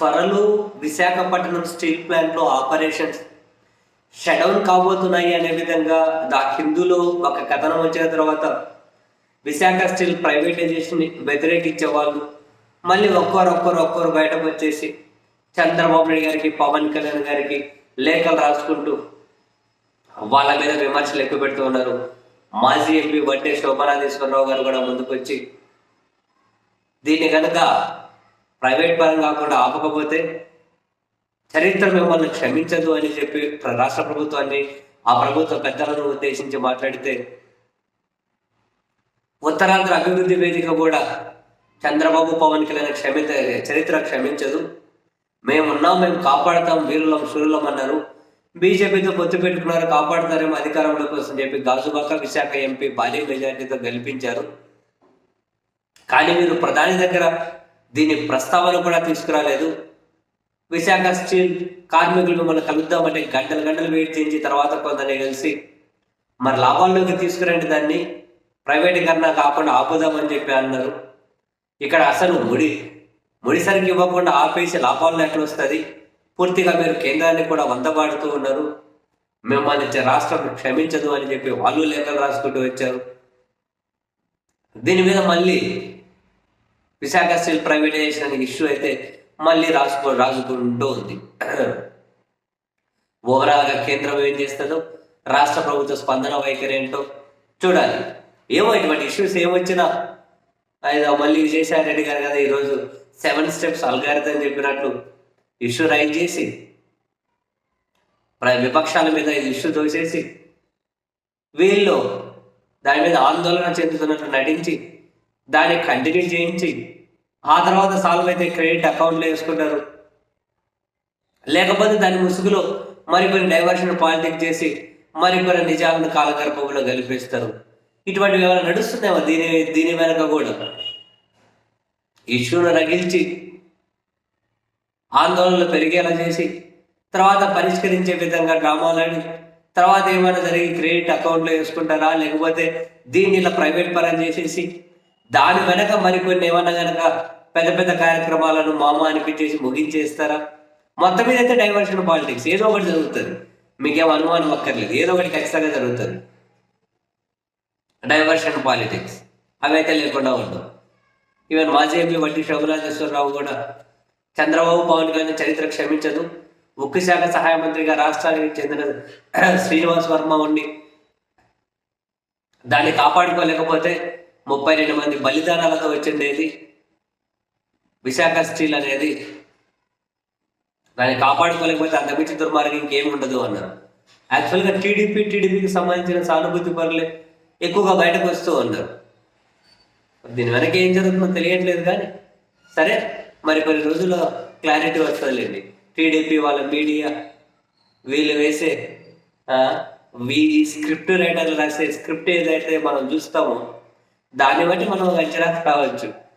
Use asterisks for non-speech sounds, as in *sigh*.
త్వరలో విశాఖపట్నం స్టీల్ ప్లాంట్లో operations shutdown కాబోతున్నాయి అనే విధంగా దా హిందూలో ఒక కథనం వచ్చిన తర్వాత విశాఖ స్టీల్ ప్రైవేటైజేషన్ వ్యతిరేకించేవాళ్ళు మళ్ళీ ఒక్కరు ఒక్కరు ఒక్కరు బయటకు వచ్చేసి చంద్రబాబు నాయుడు గారికి పవన్ కళ్యాణ్ గారికి లేఖలు రాసుకుంటూ వాళ్ళ మీద విమర్శలు ఎక్కువ పెడుతూ ఉన్నారు. మాజీ ఎంపీ వడ్డే శోభనాథేశ్వరరావు గారు కూడా ముందుకొచ్చి దీన్ని కనుక ప్రైవేట్ పరం కాకుండా ఆపకపోతే చరిత్ర మిమ్మల్ని క్షమించదు అని చెప్పి ప్ర- రాష్ట్ర ప్రభుత్వాన్ని ఆ ప్రభుత్వ పెద్దలను ఉద్దేశించి మాట్లాడితే ఉత్తరాంధ్ర అభివృద్ధి వేదిక కూడా చంద్రబాబు పవన్ కళ్యాణ్ క్షమిత చరిత్ర క్షమించదు. మేమున్నాం మేము కాపాడతాం వీరులం శూరులం అన్నారు. బీజేపీతో పొత్తు పెట్టుకున్నారు కాపాడుతారేమో అధికారంలోకి వస్తుందని చెప్పి గాజుబాక విశాఖ ఎంపీ భారీ మెజార్టీతో గెలిపించారు. కానీ మీరు ప్రధాని దగ్గర దీని ప్రస్తావన కూడా తీసుకురాలేదు. విశాఖ స్టీల్ కార్మికులు మిమ్మల్ని కలుద్దామంటే గంటలు గంటలు వెయిట్ చేయించి తర్వాత కొందరిని కలిసి మరి లాభాల్లోకి తీసుకురండి దాన్ని ప్రైవేటీకరణ కాకుండా ఆపుదామని చెప్పి అన్నారు. ఇక్కడ అసలు ముడి ముడి సరికి ఇవ్వకుండా ఆపేసి లాభాలను ఎట్లా వస్తుంది? పూర్తిగా మీరు కేంద్రాన్ని కూడా వందబాడుతూ ఉన్నారు. మిమ్మల్ని రాష్ట్రం క్షమించదు అని చెప్పి వాళ్ళు లేఖలు రాసుకుంటూ వచ్చారు. దీని మీద మళ్ళీ విశాఖ స్టీల్ ప్రైవేటైజేషన్ అనే ఇష్యూ అయితే మళ్ళీ రాసుకో రాసుకుంటూ ఉంది. ఓవరాల్గా కేంద్రం ఏం చేస్తుందో రాష్ట్ర ప్రభుత్వ స్పందన వైఖరి ఏంటో చూడాలి. ఏమో ఇటువంటి ఇష్యూస్ ఏమొచ్చినా ఆయన మళ్ళీ విజయసాయి రెడ్డి గారు కదా ఈరోజు సెవెన్ స్టెప్స్ అల్గారిథం చెప్పినట్లు ఇష్యూ రైజ్ చేసి ప్ర- విపక్షాల మీద ఇష్యూ తోసేసి వీళ్ళు దాని మీద ఆందోళన చెందుతున్నట్లు నటించి దాన్ని కంటిన్యూ చేయించి ఆ తర్వాత సాల్వ్ అయితే క్రెడిట్ అకౌంట్లో వేసుకుంటారు. లేకపోతే దాని ముసుగులో మరికొన్ని డైవర్షన్ పాలిటిక్స్ చేసి మరికొన్ని నిజాలను కాలగర్భంలో గెలిపిస్తారు. ఇటువంటివి ఏమైనా నడుస్తున్నాయో దీని దీని వెనక కూడా. ఇష్యూను రగిల్చి ఆందోళనలు పెరిగేలా చేసి తర్వాత పరిష్కరించే విధంగా డ్రామాలని తర్వాత ఏమైనా జరిగి క్రెడిట్ అకౌంట్లో వేసుకుంటారా లేకపోతే దీన్ని ఇలా ప్రైవేట్ పరం చేసేసి దాని వెనక మరికొన్ని ఏమన్నా గనక పెద్ద పెద్ద కార్యక్రమాలను మామ అనిపించేసి ముగించేస్తారా? మొత్తం మీద అయితే డైవర్షన్ పాలిటిక్స్ ఏదో ఒకటి జరుగుతుంది. మీకేం అనుమానం అక్కర్లేదు. ఏదో ఒకటి ఖచ్చితంగా జరుగుతుంది. డైవర్షన్ పాలిటిక్స్ అవి అయితే లేకుండా ఉండవు. ఈవెన్ మాజీ ఎంపీ వడ్డీ శోభరాజేశ్వరరావు కూడా చంద్రబాబు పవన్ కళ్యాణ్ చరిత్ర క్షమించదు. ఉక్కు శాఖ సహాయ మంత్రిగా రాష్ట్రానికి చెందిన *clears throat* శ్రీనివాస్ వర్మ ఉండి దాన్ని కాపాడుకోలేకపోతే ముప్పై రెండు మంది బలిదానాలతో వచ్చిండేది విశాఖ స్టీల్ అనేది దాన్ని కాపాడుకోలేకపోతే అంతమించి దుర్మార్గం ఇంకేం ఉండదు అన్నారు. యాక్చువల్గా టీడీపీ టీడీపీకి సంబంధించిన సానుభూతి పరులే ఎక్కువగా బయటకు వస్తూ ఉన్నారు. దీని వెనక ఏం జరుగుతుందో తెలియట్లేదు కానీ సరే మరి కొన్ని రోజుల్లో క్లారిటీ వస్తుందిలేండి. టీడీపీ వాళ్ళ మీడియా వీళ్ళు వేసే వీ స్క్రిప్ట్ రైటర్లు రాసే స్క్రిప్ట్ ఏదైతే మనం చూస్తామో దాన్ని బట్టి మనం అంచనా కావచ్చు.